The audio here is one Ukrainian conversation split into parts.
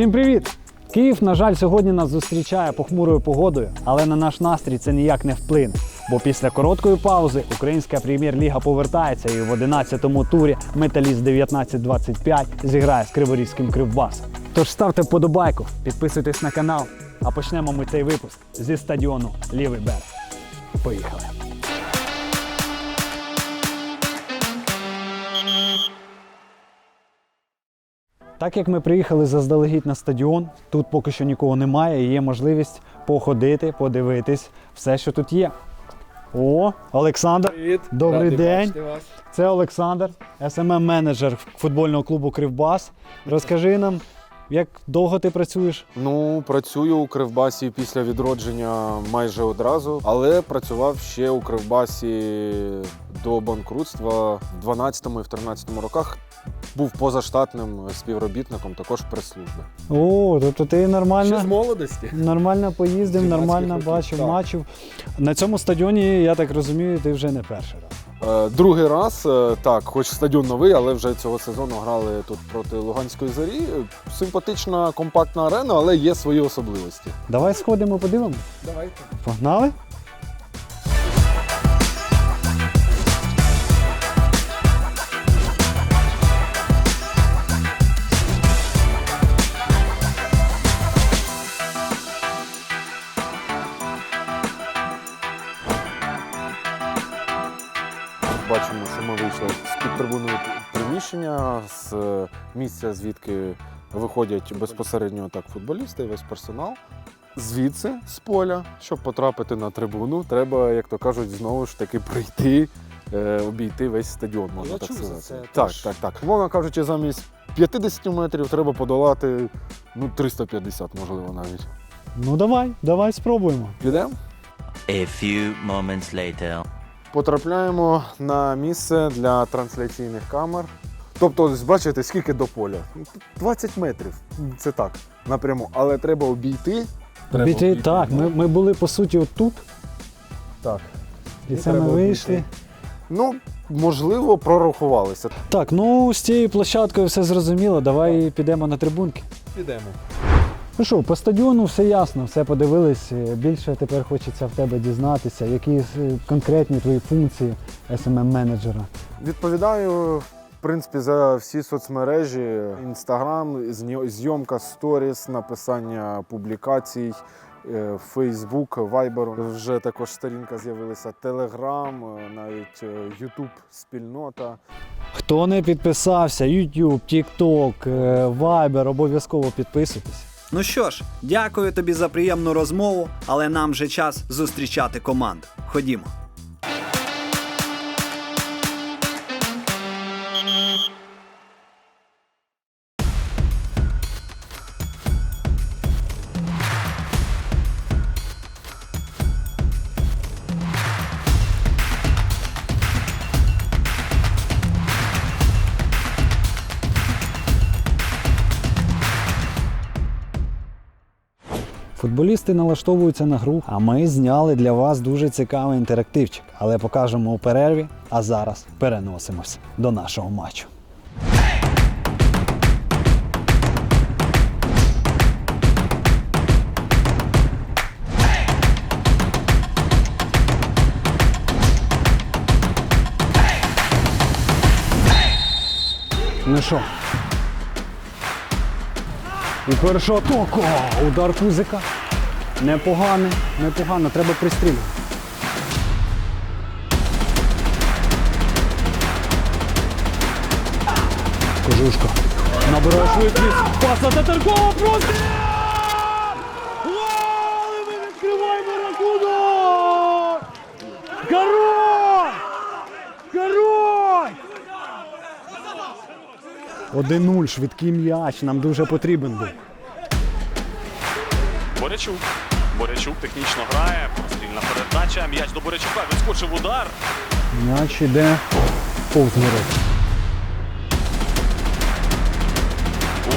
Всім привіт! Київ, на жаль, сьогодні нас зустрічає похмурою погодою, але на наш настрій це ніяк не вплине. Бо після короткої паузи українська прем'єр-ліга повертається і в 11-му турі металіст 1925 зіграє з Криворізьким Кривбасом. Тож ставте вподобайку, підписуйтесь на канал, а почнемо ми цей випуск зі стадіону Лівий берег. Поїхали! Так як ми приїхали заздалегідь на стадіон, тут поки що нікого немає, і є можливість походити, подивитись все, що тут є. О, Олександр, Привіт. Добрий Радий день. вас. це Олександр, smm менеджер футбольного клубу Кривбас. Розкажи нам, як довго ти працюєш? Ну, працюю у Кривбасі після відродження майже одразу, але працював ще у Кривбасі до банкрутства в 12 і в 13 роках. Був позаштатним співробітником також прес-служби. О, тобто ти нормально, молодості. нормально поїздив, нормально років, бачив, так. бачив. На цьому стадіоні, я так розумію, ти вже не перший раз. Е, Другий раз, е, так, хоч стадіон новий, але вже цього сезону грали тут проти Луганської зорі. Симпатична, компактна арена, але є свої особливості. Давай сходимо, подивимось. Давайте. Погнали? Приміщення, з е, місця, звідки виходять безпосередньо так футболісти, весь персонал. Звідси, з поля, щоб потрапити на трибуну, треба, як то кажуть, знову ж таки прийти, е, обійти весь стадіон, можна Я так чув за це, так, так, так. Мовно кажучи, замість 50 метрів треба подолати ну, 350, можливо, навіть. Ну давай, давай спробуємо. Підемо? A few moments later. Потрапляємо на місце для трансляційних камер. Тобто, ось бачите, скільки до поля? Ну, 20 метрів. Це так, напряму. Але треба обійти. Треба Обійти, так, ми, ми були по суті отут, Так. і І це ми вийшли. обійти. Ну, можливо, прорахувалися. Так, ну з цією площадкою все зрозуміло. Давай підемо на трибунки. Підемо. Ну що, по стадіону все ясно, все подивились. Більше тепер хочеться в тебе дізнатися, які е, конкретні твої функції smm менеджера Відповідаю, в принципі, за всі соцмережі: Інстаграм, зйомка сторіс, написання публікацій. е, Фейсбук, Вайбер, вже також сторінка з'явилася, Телеграм, навіть Ютуб спільнота. Хто не підписався, YouTube, TikTok, е, Viber, обов'язково підписуйтесь. Ну що ж, дякую тобі за приємну розмову, але нам вже час зустрічати команду. Ходімо. Thank you. Футболісти налаштовуються на гру, а ми зняли для вас дуже цікавий інтерактивчик, але покажемо у перерві. А зараз переносимось до нашого матчу. Ну що? І перша атака. Удар кузика. Непоганий, непогано, треба пристрілювати. Кожушка. Набирає швидкість. Пас на Татаркова! І ми відкриваємо рахунок! Король! 1-0, швидкий м'яч, нам дуже потрібен був. Борячук. Борячук технічно грає. Прострільна передача. М'яч до Борячука. Відскочив удар. М'яч іде повз.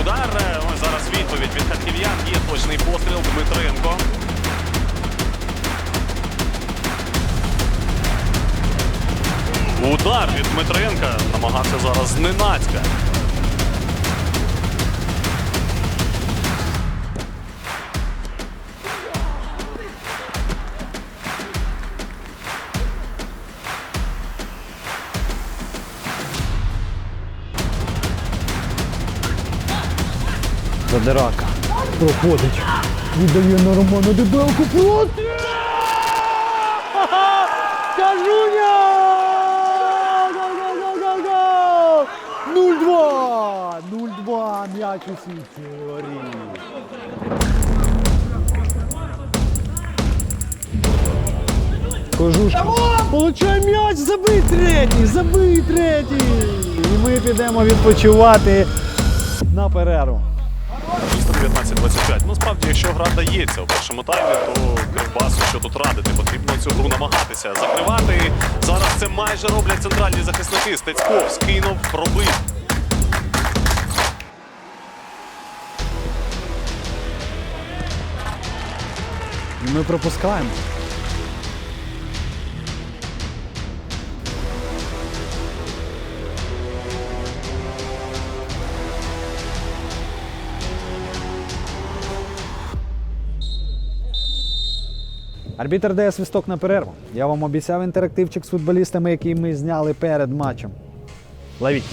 Удар. Ось зараз відповідь від харків'ян. Є точний постріл. Дмитренко. Удар від Дмитренка. Намагався зараз зненацька. Задирака. Проходить. Віддає на Романа Дебелку. Просто! Кажуня! Гол! 0-2! 0-2! М'яч у сітці. Кожушка. Получай м'яч, забий третій, забий третій. І ми підемо відпочивати на перерву. Місто 19-25. Ну справді, якщо гра дається у першому таймі, то Кривбасу що тут радити, потрібно цю гру намагатися закривати. Зараз це майже роблять центральні захисники. Стецьков скинув, пробив. Ми пропускаємо. Арбітер дає свисток на перерву. Я вам обіцяв інтерактивчик з футболістами, який ми зняли перед матчем. Ловіть.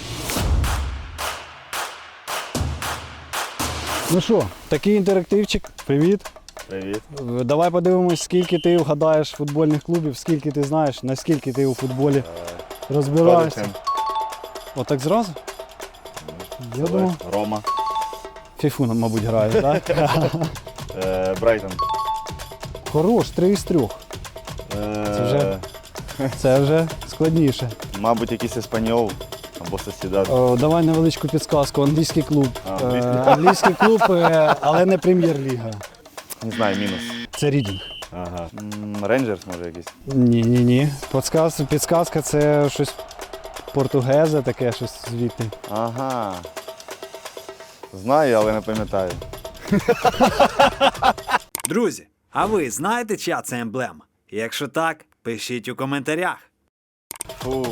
Ну що, такий інтерактивчик. Привіт. Привіт. Е, Давай подивимось, скільки ти вгадаєш футбольних клубів, скільки ти знаєш, наскільки ти у футболі розбираєшся. Отак зразу? Я думав, Рома. фіфу, мабуть, грає, так? Е, Брайтон. Хорош, три із трьох. Е, Це вже- Це вже складніше. Мабуть, якийсь еспаньол або сосідат. О, давай невеличку підсказку. Англійський клуб. А, Е, англійський. Англійський клуб, е, але не прем'єр-ліга. Не знаю, мінус. Це рідінг. Ага. Рейнджерс може якийсь. Ні, ні, ні. Підсказ, підсказка це щось португезе, таке щось звідти. Ага. Знаю, але не пам'ятаю. Друзі, а ви знаєте, чия це емблема? Якщо так, пишіть у коментарях. Фух.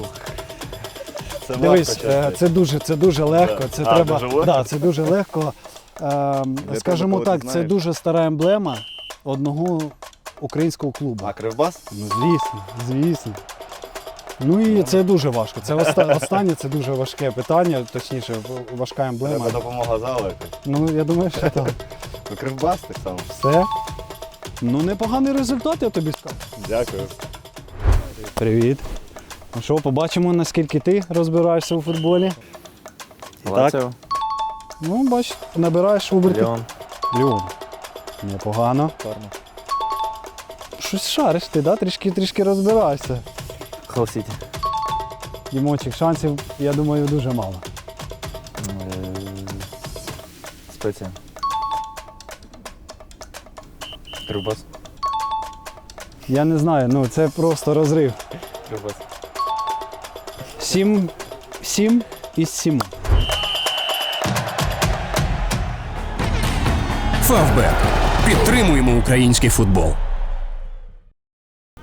Це Дивись, важко, е, чесно. це дуже, це дуже легко. Да. Це А, треба. дуже легко? Да, це дуже легко. Тебе, скажімо коли ти так, це знаєш. дуже стара емблема одного українського клубу. А Кривбас? Ну, звісно, звісно. Ну і це дуже важко. Це оста- останнє це дуже важке питання, точніше, в- важка емблема. Треба допомога залу якась. Ну, я думаю, що так. Ну, Кривбас так само. Все. Ну, непоганий результат, я тобі скажу. Дякую. Привіт. Ну що, побачимо, наскільки ти розбираєшся у футболі. Лаціо. Ну, бач, набираєш оберти. Ліон. Льон. Непогано. Парма. Щось шариш ти, да? Трішки трішки розбираєшся. Хол Сіті. Шансів, я думаю, дуже мало. Спеція. Кривбас. Я не знаю, ну це просто розрив. Кривбас. Сім, сім із сім. Фавбет. Підтримуємо український футбол.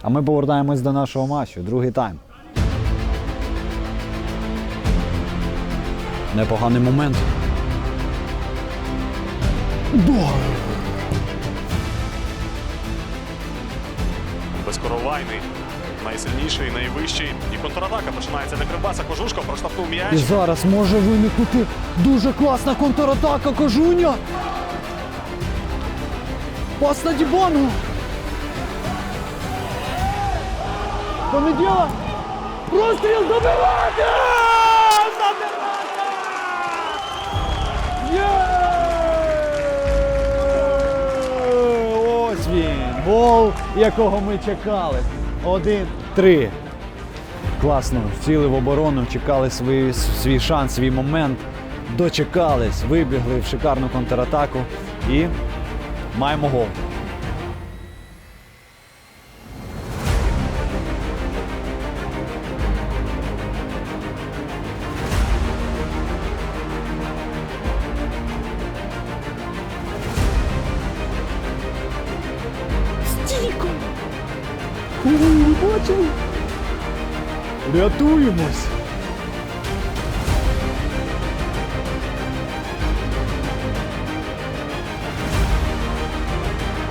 А ми повертаємось до нашого матчу, другий тайм. Непоганий момент. Безкоровайний, найсильніший, найвищий. І контратака починається на Кривбаса. Кожушка проштовхнув м'яч. І зараз може виникнути дуже класна контратака Кожуня. Пас на Дібану. Понеділа. Простріл добивати! Гол, якого ми чекали. Один-три. Класно, вцілив оборону, чекали свій, свій шанс, свій момент. Дочекались, вибігли в шикарну контратаку і маємо гол. Рятуємось!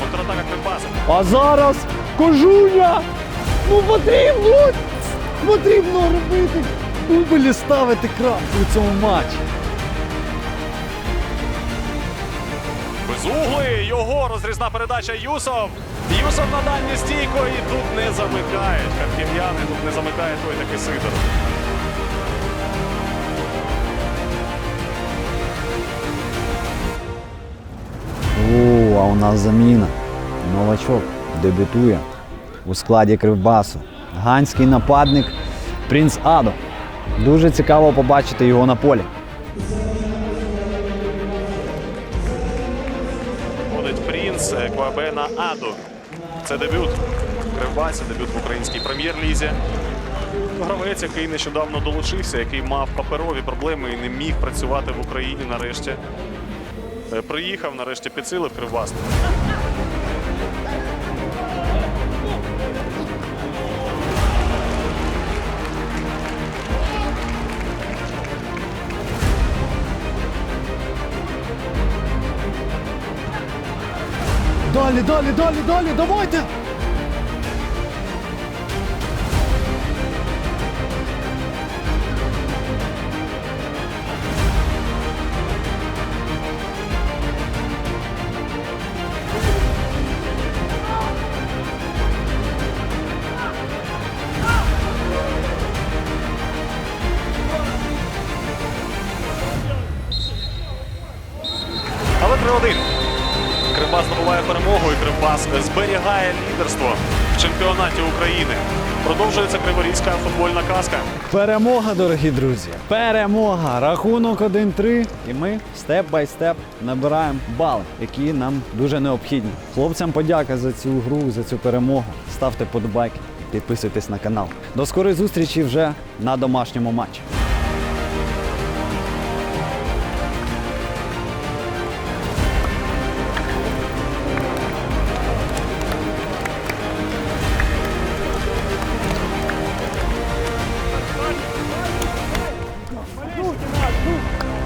Контратака Кривбаса. А зараз кожуня! Ну потрібно! Потрібно робити! Дублі ставити крапку у цьому матчі. Безуглий, його розрізна передача Юсов. Юсов на дальню стійку і тут не замикають. Харків'яни тут не замикає той такий Сидор. О, а у нас заміна. Новачок дебютує у складі Кривбасу. Ганський нападник Принц Адо. Дуже цікаво побачити його на полі. Ходить Принц е, Квабе на Аду. Це дебют в Кривбасі, дебют в українській прем'єр-лізі. Гравець, який нещодавно долучився, який мав паперові проблеми і не міг працювати в Україні нарешті. Е, Приїхав, нарешті підсилив Кривбас. Далі, далі, далі, далі, давайте! Але 3-1. Кривбас здобуває перемогу і Кривбас зберігає лідерство в чемпіонаті України. Продовжується криворізька футбольна казка. Перемога, дорогі друзі! Перемога! Рахунок 1-3. І ми степ бай степ набираємо бали, які нам дуже необхідні. Хлопцям подяка за цю гру, за цю перемогу. Ставте подобайки, підписуйтесь на канал. До скорої зустрічі вже на домашньому матчі. Maluco!